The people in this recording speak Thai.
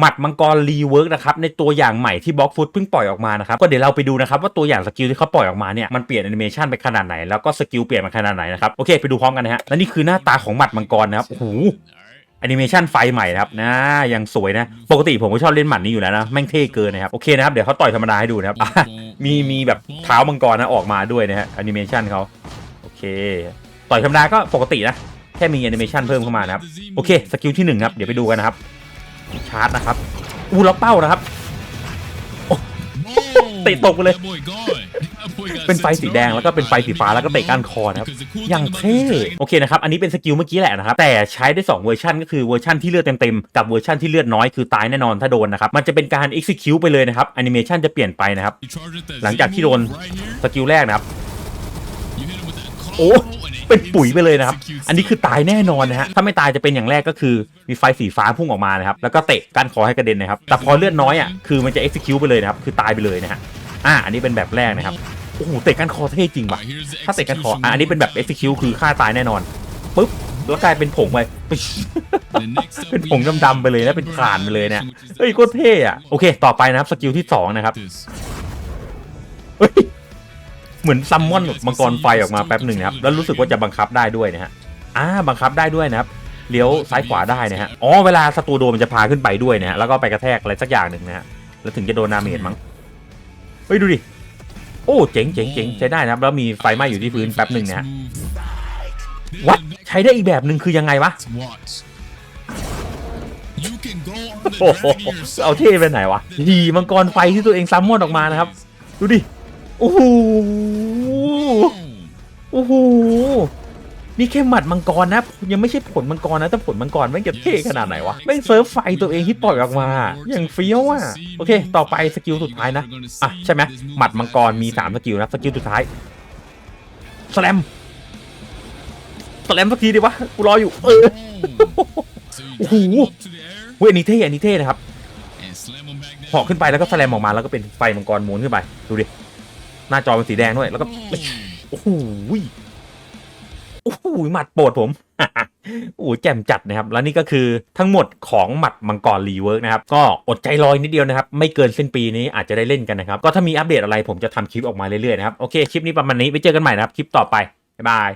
หมัดมังกรรีเวิร์กนะครับในตัวอย่างใหม่ที่บล็อกฟุตเพิ่งปล่อยออกมานะครับก็เดี๋ยวเราไปดูนะครับว่าตัวอย่างสกิลที่เขาปล่อยออกมาเนี่ยมันเปลี่ยนแอนิเมชันไปขนาดไหนแล้วก็สกิลเปลี่ยนมาขนาดไหนนะครับโอเคไปดูพร้อมกันนะฮะและนี่คือหน้าตาของหมัดมังกรนะครับโอ้โหแอนิเมชันไฟใหม่นะครับนะยังสวยนะ ปกติผมก็ชอบเล่นหมัดนี้อยู่แล้วนะ แม่งเท่เกินนะครับ โอเคนะครับ เดี๋ยวเขาต่อยธรรมดาให้ดูนะครับ มีมีแบบเท้ามังกรนะออกมาด้วยนะฮะแอนิเมชันเขาโอเค ต่อยธรรมดาก็ปกตินะ แค่มีแอนิเมชันเพิ่มเข้ามานะครับ โอเค สกิลที่หนึ่งครับ เดี๋ยวไปดูกันนะครับ ชาร์จนะครับอู้ล็อกเป้านะครับ เตะตกไปเลย เป็นไฟสีแดงแล้วก็เป็นไฟสีฟ้าแล้วก็เตะก้านคอนะครับอย่างเท่โอเคนะครับ อันนี้เป็นสกิลเมื่อกี้แหละนะครับ แต่ใช้ได้ 2 เวอร์ชันก็คือเวอร์ชันที่เลือดเต็มๆ กับเวอร์ชันที่เลือดน้อยคือตายแน่นอนถ้าโดนนะครับ มันจะเป็นการ execute ไปเลยนะครับแอนิเมชันจะเปลี่ยนไปนะครับ หลังจากที่โดนสกิลแรกนะครับ โอ้เป็นปุ๋ยไปเลยนะครับ อันนี้คือตายแน่นอนนะฮะ ถ้าไม่ตายจะเป็นอย่างแรกก็คือมีไฟสีฟ้าพุ่งออกมานะครับ แล้วก็เตะกานคอให้กระเด็นนะครับ แต่พอเลือดน้อยอะ คือมันจะ execute ไปเลยนะครับ คือตายไปเลยนะฮะ อ่า อันนี้เป็นแบบแรกนะครับ โอ้โห เตะกานคอเท่จริงว่ะ ถ้าเตะกานคอ อะอันนี้เป็นแบบ execute คือฆ่าตายแน่นอนปุ๊บ แล้วกลายเป็นผงไป เป็นผงดำๆไปเลยนะ เป็นถ่านไปเลยเนี่ย เฮ้ย โคตรเท่อะโอเค ต่อไปนะครับ สกิลที่สองนะครับ เฮ้ย เหมือนซัมมอนมังกรไฟออกมาแป๊บหนึ่งนะครับ แล้วรู้สึกว่าจะบังคับได้ด้วยนะฮะอ่าบังคับได้ด้วยนะครับเลี้ยวซ้ายขวาได้นะฮะอ๋อเวลาศัตรูโดนมันจะพาขึ้นไปด้วยนะฮะแล้วก็ไปกระแทกอะไรสักอย่างหนึ่งนะฮะแล้วถึงจะโดนดาเมจมั้งเฮ้ยดูดิโอ้เจ๋งเจ๋งเจ๋งใช้ได้นะครับ แล้วมีไฟไหม้อยู่ที่พื้นแป๊บหนึ่งนะฮะวัดใช้ได้อีกแบบหนึ่งคือยังไงวะโอ้โหเอาเท่ไปไหนวะดีมังกรไฟที่ตัวเองซัมมอนออกมานะครับ ดูดิ โอ้โหโอ้โหนี่แค่หมัดมังกรนะ ยังไม่ใช่ผลมังกรนะแต่ผลมังกรแม่งจะเท่ขนาดไหนวะแม่งเซิร์ฟไฟตัวเองที่ปล่อยออกมา อย่างเฟี้ยวอะโอเค ต่อไปสกิลสุดท้ายนะอะใช่ไหมหมัดมังกรมี3สกิลนะสกิลสุดท้ายสแลมสแลมสักทีดิวะกูรออยู่เออโอ้โหเว้ยอันนี้เท่อันนี้เท่นะครับเหาะขึ้นไปแล้วก็สแลมออกมาแล้วก็เป็นไฟมังกรหม้วนขึ้นไปดูดิ หน้าจอเป็นสีแดงด้วย แล้วก็ โอ้โหยโอ้โหยหมัดโปรดผม โอ้โหแจ่มจัดนะครับ แล้วนี่ก็คือทั้งหมดของหมัดมังกรรีเวิร์กนะครับ ก็อดใจรอนิดเดียวนะครับ ไม่เกินสิ้นปีนี้อาจจะได้เล่นกันนะครับ ก็ถ้ามีอัปเดตอะไรผมจะทำคลิปออกมาเรื่อยๆนะครับ โอเค คลิปนี้ประมาณนี้ไว้เจอกันใหม่นะครับ คลิปต่อไป บ๊ายบาย